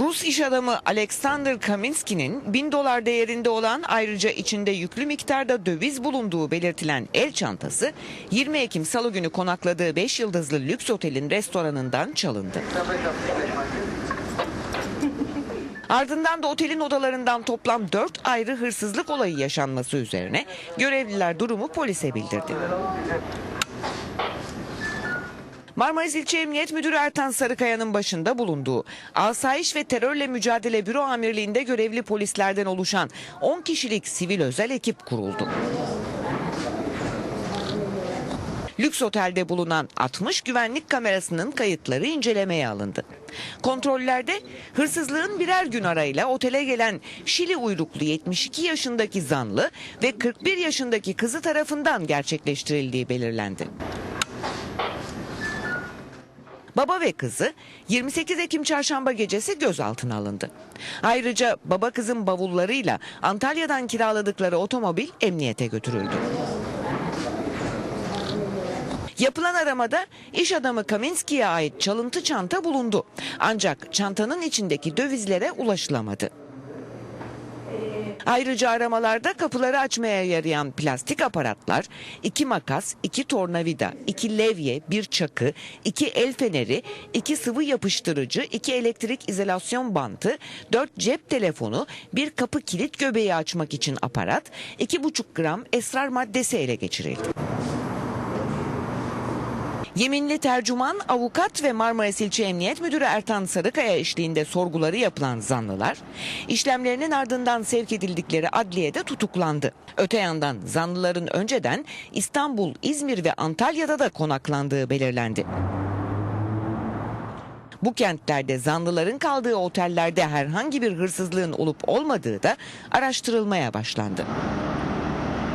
Rus iş adamı Alexander Kaminski'nin 1000 dolar değerinde olan ayrıca içinde yüklü miktarda döviz bulunduğu belirtilen el çantası 20 Ekim Salı günü konakladığı 5 yıldızlı lüks otelin restoranından çalındı. Ardından da otelin odalarından toplam 4 ayrı hırsızlık olayı yaşanması üzerine görevliler durumu polise bildirdi. Marmaris İlçe Emniyet Müdürü Ertan Sarıkaya'nın başında bulunduğu Asayiş ve Terörle Mücadele Büro Amirliği'nde görevli polislerden oluşan 10 kişilik sivil özel ekip kuruldu. Lüks otelde bulunan 60 güvenlik kamerasının kayıtları incelemeye alındı. Kontrollerde hırsızlığın birer gün arayla otele gelen Şili uyruklu 72 yaşındaki zanlı ve 41 yaşındaki kızı tarafından gerçekleştirildiği belirlendi. Baba ve kızı 28 Ekim çarşamba gecesi gözaltına alındı. Ayrıca baba kızın bavullarıyla Antalya'dan kiraladıkları otomobil emniyete götürüldü. Yapılan aramada iş adamı Kaminski'ye ait çalıntı çanta bulundu. Ancak çantanın içindeki dövizlere ulaşılamadı. Ayrıca aramalarda kapıları açmaya yarayan plastik aparatlar, iki makas, iki tornavida, iki levye, bir çakı, iki el feneri, iki sıvı yapıştırıcı, iki elektrik izolasyon bantı, dört cep telefonu, bir kapı kilit göbeği açmak için aparat, iki buçuk gram esrar maddesi ele geçirildi. Yeminli tercüman, avukat ve Marmaris İlçe Emniyet Müdürü Ertan Sarıkaya eşliğinde sorguları yapılan zanlılar, işlemlerinin ardından sevk edildikleri adliyede tutuklandı. Öte yandan zanlıların önceden İstanbul, İzmir ve Antalya'da da konaklandığı belirlendi. Bu kentlerde zanlıların kaldığı otellerde herhangi bir hırsızlığın olup olmadığı da araştırılmaya başlandı.